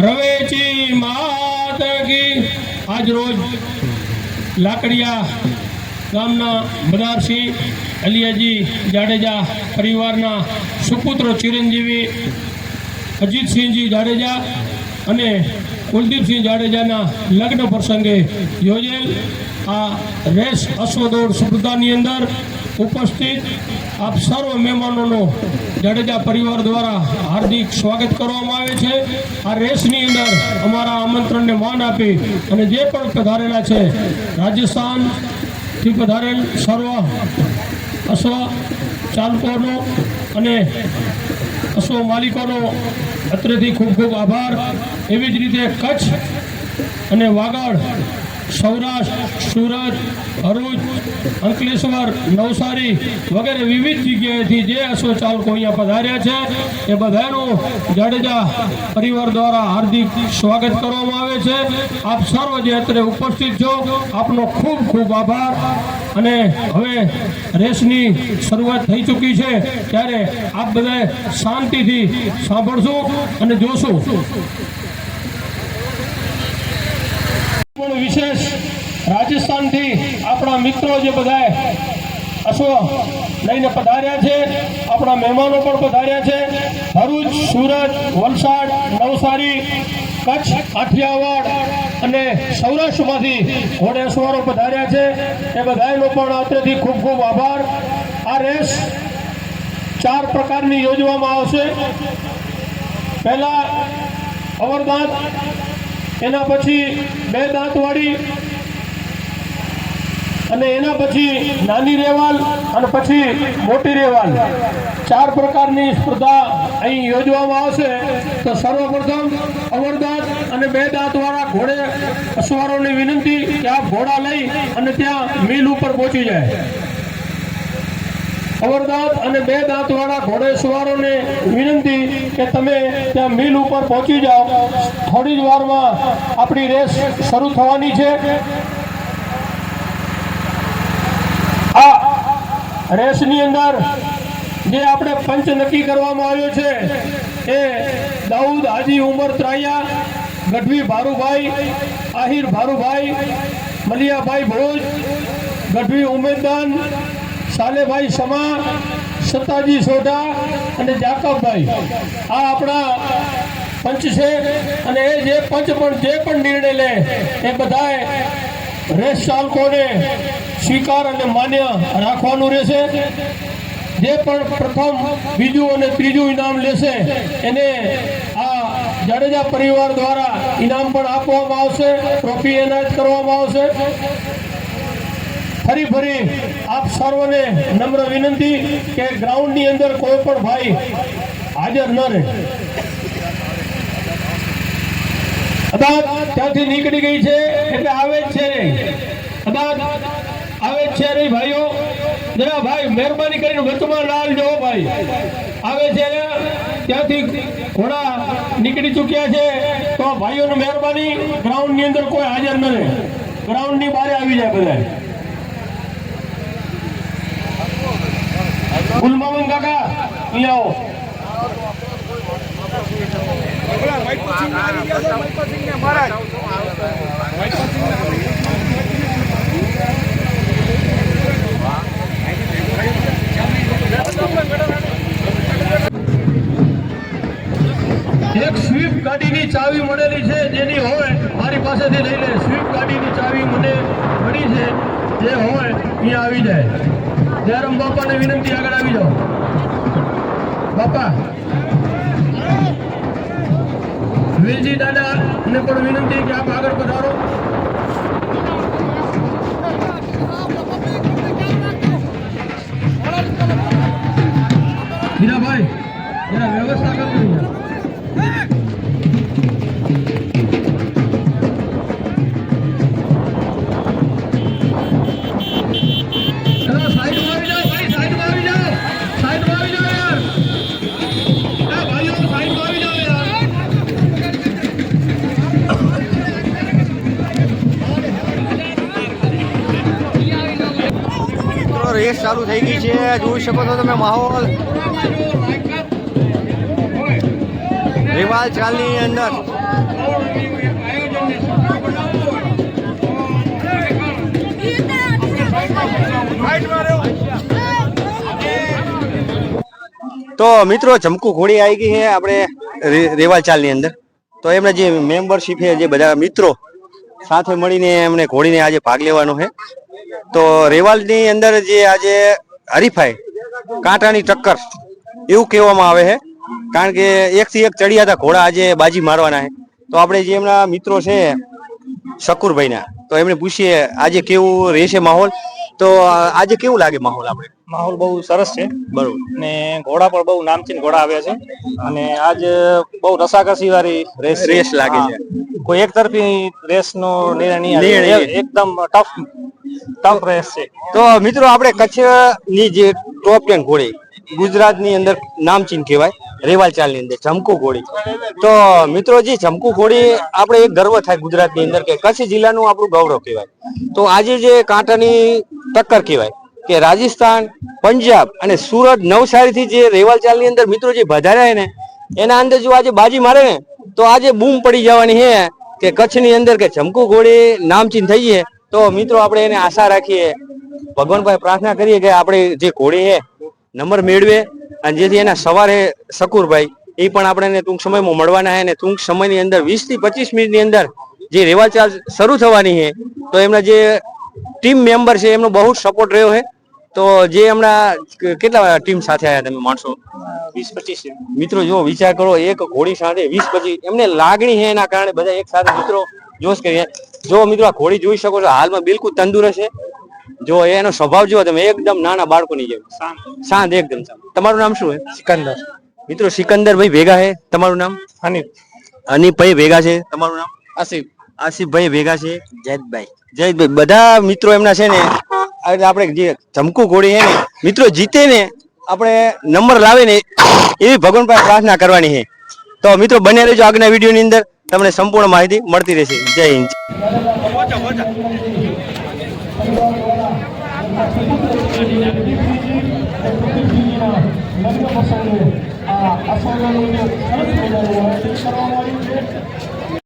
રવેચી માત કી આજ રોજ લાકડિયા ગામના મદારસિંહ અલિયાજી જાડેજા પરિવારના સુપુત્ર ચિરંજીવી, અજીતસિંહજી જાડેજા અને કુલદીપસિંહ જાડેજાના લગ્ન પ્રસંગે યોજેલ આ રેસ અશ્વદોડ સ્પર્ધાની અંદર ઉપસ્થિત આપ સર્વ મહેમાનોનો જાડેજા પરિવાર દ્વારા હાર્દિક સ્વાગત કરવામાં આવે છે. આ રેસની અંદર અમારા આમંત્રણને માન આપી અને જે પણ પધારેલા છે રાજસ્થાનથી પધારેલ સર્વ અશ્વ ચાલકોનો અને અશ્વ માલિકોનો અત્રેથી ખૂબ ખૂબ આભાર. એવી જ રીતે કચ્છ અને વાગડ સૌરાષ્ટ્ર, સુરત, ભરૂચ અંકલેશ્વર નવસારી વગેરે વિવિધ જગ્યાએથી જે અશ્વ ચાલકો અહીંયા પધાર્યા છે, એ બધાનું જાડેજા પરિવાર દ્વારા હાર્દિક સ્વાગત કરવામાં આવે છે. આપ સર્વ જે અત્રે ઉપસ્થિત છો, આપનો ખૂબ ખૂબ આભાર. અને હવે રેસની શરૂઆત થઈ ચૂકી છે, ત્યારે આપ બધા શાંતિથી સાંભળશું અને જોશું. પણ વિશેષ રાજસ્થાનથી આપણા મિત્રો જે બધાએ અશ્વ લઈને પધાર્યા છે, આપણા મહેમાનો પણ પધાર્યા છે. ભરૂચ, સુરત, વલસાડ, નવસારી, કચ્છ, કાઠિયાવાડ અને સૌરાષ્ટ્રમાંથી ઘોડેશ્વરો પધાર્યા છે. એ બધાનો પણ અત્રેથી ખૂબ ખૂબ આભાર. આ રેસ ચાર પ્રકારની યોજવામાં આવશે. પહેલાં અવરદાંત એના પછી બે દાંતવાળી અને એના પછી નાની રેવાલ અને પછી મોટી રેવાલ. ચાર પ્રકારની સ્પર્ધા અહીં યોજવામાં આવશે. તો સર્વપ્રથમ અમરદાંત અને બે દાંતવાળા ઘોડે અસવારોની વિનંતી કે આપ ઘોડા લઈ અને ત્યાં મિલ ઉપર પહોંચી જાય. અવરદાંત અને બે દાંતવાળા ઘોડેસવારોને વિનંતી કે તમે ત્યાં મિલ ઉપર પહોંચી જાઓ. થોડી જ વારમાં આપણી રેસ શરૂ થવાની છે. આ રેસની અંદર જે આપણે પંચ નક્કી કરવામાં આવ્યો છે એ દાઉદ હાજી ઉમર ત્રાયા, ગઢવી ભારુભાઈ, આહિર ભારુભાઈ, મલિયાભાઈ ભોજ, ગઢવી ઉમેદદાન સાલેભાઈ સમા સત્તાજી સોઢા અને જાકબભાઈ આ આપણા પંચ છે અને એ જે પંચ પણ જે પણ નિર્ણય લે, એ બધાએ રેસ ચાલકોને સ્વીકાર અને માન્ય રાખવાનું રહેશે. જે પણ પ્રથમ, બીજું અને ત્રીજું ઇનામ લેશે, એને આ જાડેજા પરિવાર દ્વારા ઇનામ પણ આપવામાં આવશે ટ્રોફી એનાયત કરવામાં આવશે. ફરી ફરી આપ સર્વને નમ્ર વિનંતી કે ગ્રાઉન્ડની અંદર કોઈ પણ ભાઈ હાજર ન રહે. અદાલત ત્યાંથી નીકળી ગઈ છે, એટલે આવે જ છે અદાલત આવે જ છે નહીં ભાઈઓ. જરા ભાઈ મહેરબાની કરીને વચમાં લાલ જો ભાઈ. આવે છે ને, ત્યાંથી ઘોડા નીકળી ચૂક્યા છે, તો ભાઈઓને મહેરબાની ગ્રાઉન્ડની અંદર કોઈ હાજર ન રહે. ગ્રાઉન્ડની બહાર આવી જાય બધા ગુલમામન કાકા અહીંયા આવો. એક સ્વીપ ગાડીની ચાવી મળેલી છે, જેની હોય, મારી પાસેથી લઈ લે સ્વીપ ગાડીની ચાવી મને મળી છે, જે હોય, અહીંયા આવી જાય. જયરામ બાપાને વિનંતી આગળ આવી જાઓ. બાપા. વેલજી દાદા ને પણ વિનંતી કે આપ આગળ પધારો હીરાભાઈ જરા વ્યવસ્થા કરજો ચાલુ થઈ ગઈ છે. જોઈ શકો છો તમે માહોલ. રેવાલ ચાલની અંદર. તો મિત્રો, ચમકુ ઘોડી આવી ગઈ છે આપણે રેવાલ ચાલની અંદર. તો એમના જે મેમ્બરશીપ છે, જે બધા મિત્રો સાથે મળીને એમને ઘોડીને આજે ભાગ લેવાનો છે. તો રેવાલની અંદર જે આજે હરીફાઈ, કાંટાની ટક્કર, એવું કહેવામાં આવે છે. કારણ કે એકથી એક ચડિયા હતા, ઘોડા આજે બાજી મારવાના છે. તો આપણે જે એમના મિત્રો છે, શકુરભાઈના, તો એમને પૂછીએ આજે કેવું રહેશે માહોલ? તો આજે કેવું લાગે માહોલ આપણે? માહોલ બહુ સરસ છે. બરોબર. ને ઘોડા પણ બહુ નામચીન ઘોડા આવ્યા છે. અને આજ બહુ રસાકસી વાળી રેસ રેસ લાગે છે. કોઈ એક તરફી રેસ નો નિર્ણય એકદમ ટફ ટફ રેસ છે. તો મિત્રો આપણે કચ્છની જે ટોપ ટેન ઘોડી ગુજરાતની અંદર નામચીન કહેવાય રેવાલ ચાલની અંદર ચમકુ ઘોડી. તો મિત્રો જે ચમકુ ઘોડી આપણે એક ગર્વ થાય ગુજરાતની અંદર કે કચ્છ જિલ્લાનું આપણું ગૌરવ કહેવાય. તો આજે જે કાંટાની ટક્કર કહેવાય કે રાજસ્થાન, પંજાબ અને સુરત નવસારીથી જે રેવાલચાલની અંદર મિત્રો જે વધાર્યા ને એના અંદર જો આજે બાજી મારે ને, તો આજે બૂમ પડી જવાની છે કે કચ્છની અંદર કે ચમકુ ઘોડી નામચીન થઈ તો મિત્રો આપણે એને આશા રાખીએ ભગવાન પાસે પ્રાર્થના કરીએ કે આપણે જે ઘોડી છે નંબર મેળવે અને જેથી એના સવારે શકુરભાઈ, એ પણ આપણે ટૂંક સમયમાં મળવાના છે અને ટૂંક સમયની અંદર વીસથી પચીસ મિનિટની અંદર જે રેવાચાલ શરૂ થવાની છે તો એમના જે ટીમ મેમ્બર છે એમનો બહુ સપોર્ટ રહ્યો છે. તો જે હમણાં કેટલા ટીમ સાથે આવ્યા તમે માણસો? વીસ પચીસ મિત્રો જો વિચાર કરો એક ઘોડી સાથે વીસ પચીસ એમને લાગણી છે એના કારણે બધા એક સાથે મિત્રો જોશ કરીએ જો મિત્રો આ ઘોડી જોઈ શકો છો હાલમાં બિલકુલ તંદુરસ્ત છે. જો એનો સ્વભાવ જો તમે એકદમ નાના બાળકોની જેમ. શાંત. શાંત એકદમ તમારું નામ શું છે? સિકંદર. મિત્રો સિકંદર ભાઈ ભેગા છે. તમારું નામ? હનીફ અનિપભાઈ ભેગા છે. તમારું નામ? આસિફ. આસિફભાઈ ભેગા છે. જયદભાઈ જયદભાઈ બધા મિત્રો એમના છે ને આ આપણે જે ધમકુ ઘોડી છે ને મિત્રો જીતે ને આપણે નંબર લાવે ને એવી ભગવાન પાસે પ્રાર્થના કરવાની છે. તો મિત્રો બને રહેજો આગળના વીડિયો ની અંદર. તમને સંપૂર્ણ માહિતી મળતી રહેશે. જય હિન્દ. લગ્ન પ્રસંગે આ